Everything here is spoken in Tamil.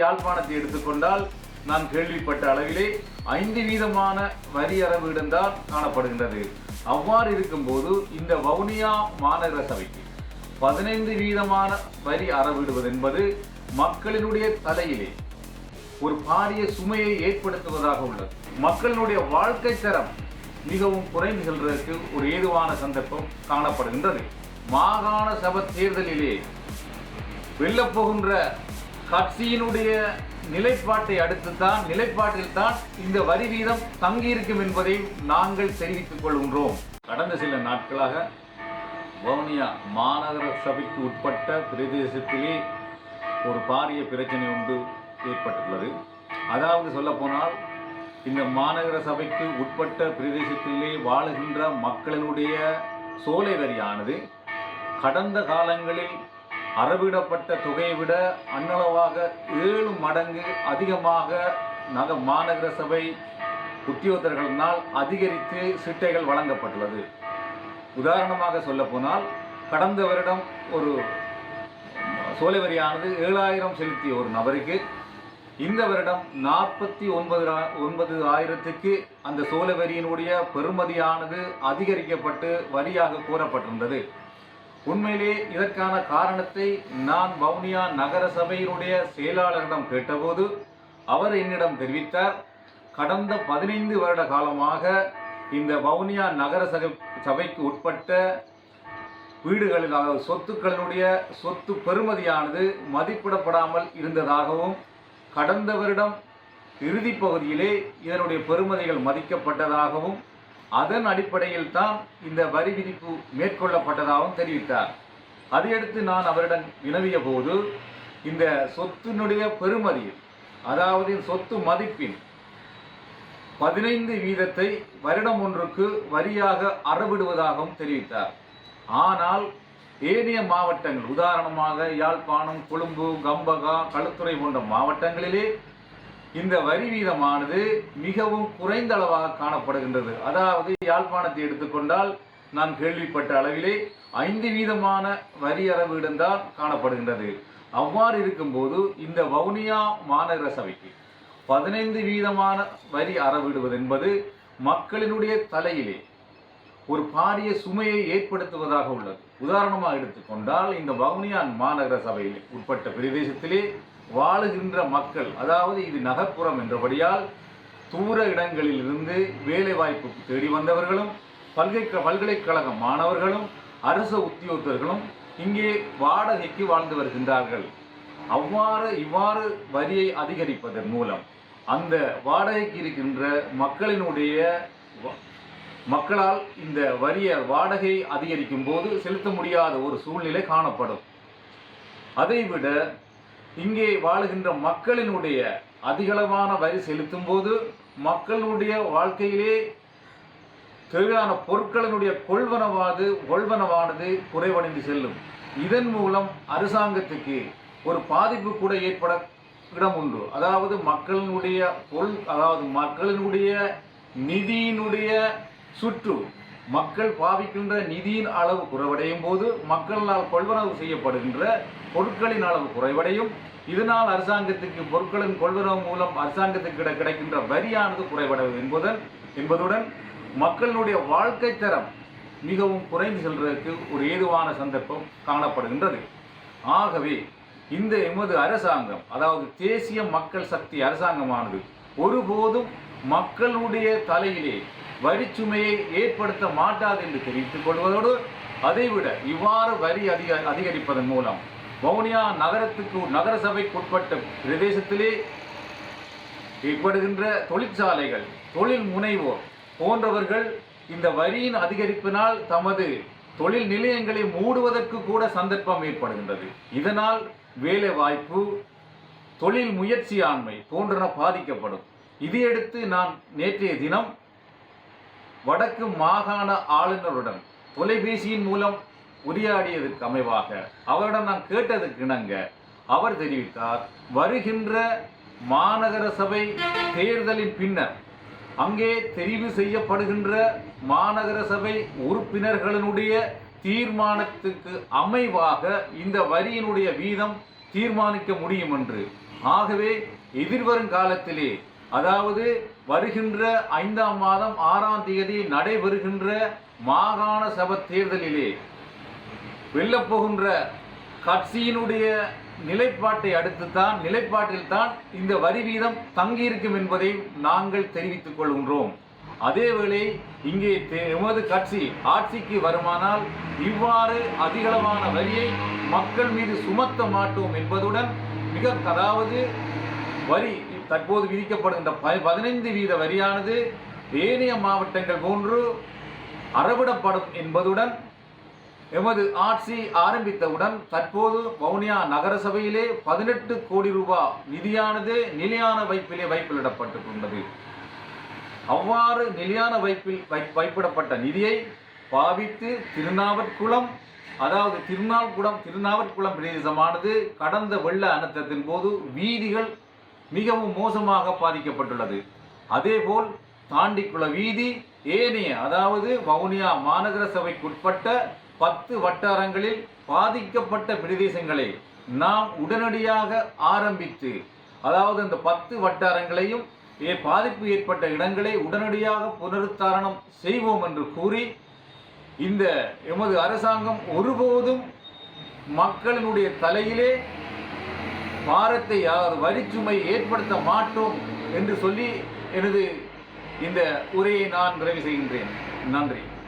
யாழ்ப்பாணத்தை எடுத்துக்கொண்டால் நான் கேள்விப்பட்ட அளவிலே ஐந்து வீதமான வரி அறவீடும்தான் காணப்படுகின்றது. அவ்வாறு இருக்கும்போது இந்த வவுனியா மாநகர சபைக்கு பதினைந்து வீதமான வரி அறவிடுவது என்பது மக்களினுடைய தலையிலே ஒரு பாரிய சுமையை ஏற்படுத்துவதாக உள்ளது. மக்களினுடைய வாழ்க்கை தரம் மிகவும் குறைந்து செல்வதற்கு ஒரு ஏதுவான சந்தர்ப்பம் காணப்படுகின்றது. மாகாண சபை தேர்தலிலே வெல்லப்போகின்ற கட்சியினுடைய நிலைப்பாட்டை அடுத்துத்தான் நிலைப்பாட்டில் தான் இந்த வரி வீதம் தங்கியிருக்கும் என்பதை நாங்கள் தெரிவித்துக் கொள்கின்றோம். கடந்த சில நாட்களாக வவுனியா மாநகர சபைக்கு உட்பட்ட பிரதேசத்திலே ஒரு பாரிய பிரச்சனை ஒன்று ஏற்பட்டுள்ளது. அதாவது சொல்லப்போனால் இந்த மாநகர சபைக்கு உட்பட்ட பிரதேசத்திலே வாழுகின்ற மக்களினுடைய சோலை வரியானது கடந்த காலங்களில் அறவிடப்பட்ட தொகையை விட அன்னளவாக ஏழு மடங்கு அதிகமாக நக மாநகர சபை உத்தியோகத்தர்களினால் அதிகரித்து சிட்டைகள் வழங்கப்பட்டுள்ளது. உதாரணமாக சொல்லப்போனால் கடந்த வருடம் ஒரு சோலை வரியானது ஏழாயிரம் செலுத்திய ஒரு நபருக்கு இந்த வருடம் நாற்பத்தி ஒன்பது ஒன்பது ஆயிரத்துக்கு அந்த சோலை வரியினுடைய பெறுமதியானது அதிகரிக்கப்பட்டு வரியாக கூறப்பட்டிருந்தது உண்மையிலே இதற்கான காரணத்தை நான் வவுனியா நகர சபையினுடைய செயலாளரிடம் கேட்டபோது அவர் என்னிடம் தெரிவித்தார். கடந்த பதினைந்து வருட காலமாக இந்த வவுனியா நகர சபை சபைக்கு உட்பட்ட வீடுகளில் அதாவது சொத்துக்களினுடைய சொத்து பெறுமதியானது மதிப்பிடப்படாமல் இருந்ததாகவும் கடந்த வருடம் இறுதிப் பகுதியிலே இதனுடைய பெறுமதிகள் மதிக்கப்பட்டதாகவும் அதன் அடிப்படையில் தான் இந்த வரி விதிப்பு மேற்கொள்ளப்பட்டதாகவும் தெரிவித்தார். அதையடுத்து நான் அவரிடம் வினவிய போது இந்த சொத்தினுடைய பெருமதியில் அதாவது சொத்து மதிப்பின் பதினைந்து வீதத்தை வருடம் ஒன்றுக்கு வரியாக அறவிடுவதாகவும் தெரிவித்தார். ஆனால் ஏனைய மாவட்டங்கள் உதாரணமாக யாழ்ப்பாணம் கொழும்பு கம்பகா களுத்துறை போன்ற மாவட்டங்களிலே இந்த வரி வீதமானது மிகவும் குறைந்த அளவாக காணப்படுகின்றது. அதாவது யாழ்ப்பாணத்தை எடுத்துக்கொண்டால் நான் கேள்விப்பட்ட அளவிலே ஐந்து வீதமான வரி அறவீடும்தான் காணப்படுகின்றது. அவ்வாறு இருக்கும்போது இந்த வவுனியா மாநகர சபைக்கு பதினைந்து வீதமான வரி அறவிடுவது என்பது மக்களினுடைய தலையிலே ஒரு பாரிய சுமையை ஏற்படுத்துவதாக உள்ளது. உதாரணமாக எடுத்துக்கொண்டால் இந்த வவுனியான் மாநகர சபையில் உட்பட்ட பிரதேசத்திலே வாழுகின்ற மக்கள் அதாவது இது நகர்ப்புறம் என்றபடியால் தூர இடங்களிலிருந்து வேலை வாய்ப்பு தேடி வந்தவர்களும் பல்கலை பல்கலைக்கழக மாணவர்களும் அரசு உத்தியோகத்தர்களும் இங்கே வாடகைக்கு வாழ்ந்து வருகின்றார்கள். அவ்வாறு இவ்வாறு வரியை அதிகரிப்பதன் மூலம் அந்த வாடகைக்கு இருக்கின்ற மக்களினுடைய மக்களால் இந்த வரிய வாடகை அதிகரிக்கும் போது செலுத்த முடியாத ஒரு சூழ்நிலை காணப்படும். அதைவிட இங்கே வாழுகின்ற மக்களினுடைய அதிகளவான வரி செலுத்தும் போது மக்களுடைய வாழ்க்கையிலே தேவையான பொருட்களினுடைய கொள்வனவாது கொள்வனவானது குறைவடைந்து செல்லும். இதன் மூலம் அரசாங்கத்துக்கு ஒரு பாதிப்பு கூட ஏற்பட இடம் உண்டு. அதாவது மக்களினுடைய பொருள் அதாவது மக்களினுடைய நிதியினுடைய சுற்று மக்கள் பாவிக்கின்ற நிதியின் அளவு குறைவடையும் போது மக்களால் கொள்வனவு செய்யப்படுகின்ற பொருட்களின் அளவு குறைவடையும். இதனால் அரசாங்கத்துக்கு பொருட்களின் கொள்வனவு மூலம் அரசாங்கத்துக்கு கிடைக்கின்ற வரியானது குறைவடைவது என்பதன் என்பதுடன் மக்களுடைய வாழ்க்கை தரம் மிகவும் குறைந்து செல்வதற்கு ஒரு ஏதுவான சந்தர்ப்பம் காணப்படுகின்றது. ஆகவே இந்த எமது அரசாங்கம் அதாவது தேசிய மக்கள் சக்தி அரசாங்கமானது ஒருபோதும் மக்களுடைய தலையிலே வரிச்சுமையை ஏற்படுத்த மாட்டாது என்று தெரிவித்துக் கொள்வதோடு அதைவிட இவ்வாறு வரி அதிக அதிகரிப்பதன் மூலம் வவுனியா நகரத்துக்கு நகரசபைக்குட்பட்ட பிரதேசத்திலே ஏற்படுகின்ற தொழிற்சாலைகள் தொழில் முனைவோர் போன்றவர்கள் இந்த வரியின் அதிகரிப்பினால் தமது தொழில் நிலையங்களை மூடுவதற்கு கூட சந்தர்ப்பம் ஏற்படுகின்றது. இதனால் வேலை வாய்ப்பு தொழில் முயற்சியாண்மை போன்றன பாதிக்கப்படும். இதையடுத்து நான் நேற்றைய தினம் வடக்கு மாகாண ஆளுநருடன் தொலைபேசியின் மூலம் உரையாடியதற்கு அமைவாக அவரிடம் நான் கேட்டதுக்கு இணங்க அவர் தெரிவித்தார். வருகின்ற மாநகர சபை தேர்தலின் பின்னர் அங்கே தெரிவு செய்யப்படுகின்ற மாநகர சபை உறுப்பினர்களினுடைய தீர்மானத்துக்கு அமைவாக இந்த வரியினுடைய வீதம் தீர்மானிக்க முடியும் என்று. ஆகவே எதிர்வரும் காலத்திலே அதாவது வருகின்ற ஐந்தாம் மாதம் ஆறாம் தேதி நடைபெறுகின்ற மாகாண சபை தேர்தலிலே வெல்லப்போகின்ற கட்சியினுடைய நிலைப்பாட்டை அடுத்துத்தான் நிலைப்பாட்டில் தான் இந்த வரி வீதம் தங்கியிருக்கும் என்பதை நாங்கள் தெரிவித்துக் கொள்கின்றோம். அதேவேளை இங்கே எமது கட்சி ஆட்சிக்கு வருமானால் இவ்வாறு அதிகளவான வரியை மக்கள் மீது சுமத்த மாட்டோம் என்பதுடன் மிக அதாவது வரி தற்போது விதிக்கப்படுகின்ற ப- பதினைந்து வீத வரியானது ஏனைய மாவட்டங்கள் போன்று அறவிடப்படும் என்பதுடன் எமது ஆட்சி ஆரம்பித்தவுடன் தற்போது வவுனியா நகரசபையிலே பதினெட்டு கோடி ரூபாய் நிதியானது நிலையான வைப்பிலே வைப்பிலிடப்பட்டுள்ளது அவ்வாறு நிலையான வைப்பில் வை- வைப்பிடப்பட்ட நிதியை பாவித்து திருநாவற்குளம் அதாவது திருநாள்குளம் திருநாவற்குளம் பிரதேசமானது கடந்த வெள்ள அனர்த்தத்தின் போது வீதிகள் மிகவும் மோசமாக பாதிக்கப்பட்டுள்ளது. அதேபோல் தாண்டிக்குள வீதி ஏனைய அதாவது வவுனியா மாநகர சபைக்குட்பட்ட பத்து வட்டாரங்களில் பாதிக்கப்பட்ட பிரதேசங்களை நாம் உடனடியாக ஆரம்பித்து அதாவது அந்த பத்து வட்டாரங்களையும் ஏ- பாதிப்பு ஏற்பட்ட இடங்களை உடனடியாக புனருத்தாரணம் செய்வோம் என்று கூறி இந்த எமது அரசாங்கம் ஒருபோதும் மக்களினுடைய தலையிலே பாரத்தை அதாவது வரிச்சுமை ஏற்படுத்த மாட்டோம் என்று சொல்லி எனது இந்த உரையை நான் நிறைவு செய்கின்றேன். நன்றி.